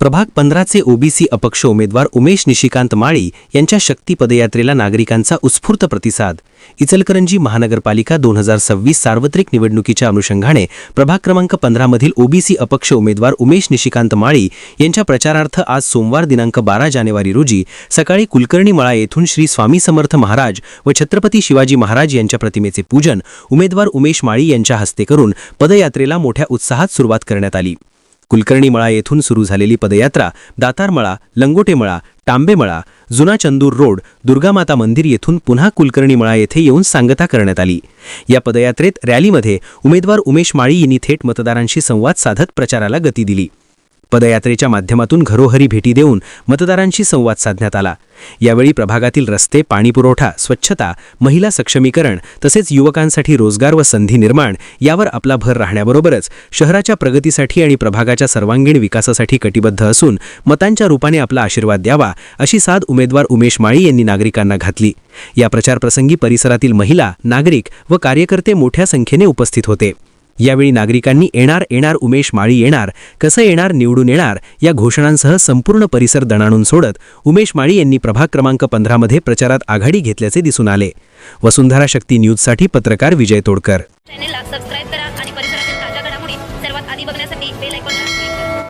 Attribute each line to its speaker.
Speaker 1: प्रभाग पंधराचे ओबीसी अपक्ष उमेदवार उमेश निशिकांत माळी यांच्या शक्ती पदयात्रेला नागरिकांचा उत्स्फूर्त प्रतिसाद. इचलकरंजी महानगरपालिका दोन हजार सव्वीस सार्वत्रिक निवडणुकीच्या अनुषंगाने प्रभाग क्रमांक पंधरामधील ओबीसी अपक्ष उमेदवार उमेश निशिकांत माळी यांच्या प्रचारार्थ आज सोमवार दिनांक बारा जानेवारी रोजी सकाळी कुलकर्णी मळा येथून श्री स्वामी समर्थ महाराज व छत्रपती शिवाजी महाराज यांच्या प्रतिमेचे पूजन उमेदवार उमेश माळी यांच्या हस्ते करून पदयात्रेला मोठ्या उत्साहात सुरुवात करण्यात आली. कुलकर्णीमळा येथून सुरू झालेली पदयात्रा दातारमळा लंगोटेमळा टांबेमळा जुना चंदूर रोड दुर्गामाता मंदिर येथून पुन्हा कुलकर्णीमळा येथे येऊन सांगता करण्यात आली. या पदयात्रेत रॅलीमध्ये उमेदवार उमेश माळी यांनी थेट मतदारांशी संवाद साधत प्रचाराला गती दिली. पदयात्रेच्या माध्यमातून घरोघरी भेटी देऊन मतदारांशी संवाद साधण्यात आला. यावेळी प्रभागातील रस्ते पाणीपुरवठा स्वच्छता महिला सक्षमीकरण तसेच युवकांसाठी रोजगार व संधी निर्माण यावर आपला भर राहण्याबरोबरच शहराच्या प्रगतीसाठी आणि प्रभागाच्या सर्वांगीण विकासासाठी कटिबद्ध असून मतांच्या रूपाने आपला आशीर्वाद द्यावा अशी साध उमेदवार उमेश माळी यांनी नागरिकांना घातली. या प्रचारप्रसंगी परिसरातील महिला नागरिक व कार्यकर्ते मोठ्या संख्येने उपस्थित होते. यावेळी नागरिकांनी येणार येणार उमेश माळी येणार कसं येणार निवडून येणार या घोषणांसह संपूर्ण परिसर दणाणून सोडत उमेश माळी यांनी प्रभाग क्रमांक पंधरामध्ये प्रचारात आघाडी घेतल्याचे दिसून आले. वसुंधरा शक्ती न्यूजसाठी पत्रकार विजय तोडकर.
Speaker 2: चॅनेलला सबस्क्राईब करा आणि परिसरातील ताज्या घडामोडी सर्वात आधी बघण्यासाठी बेल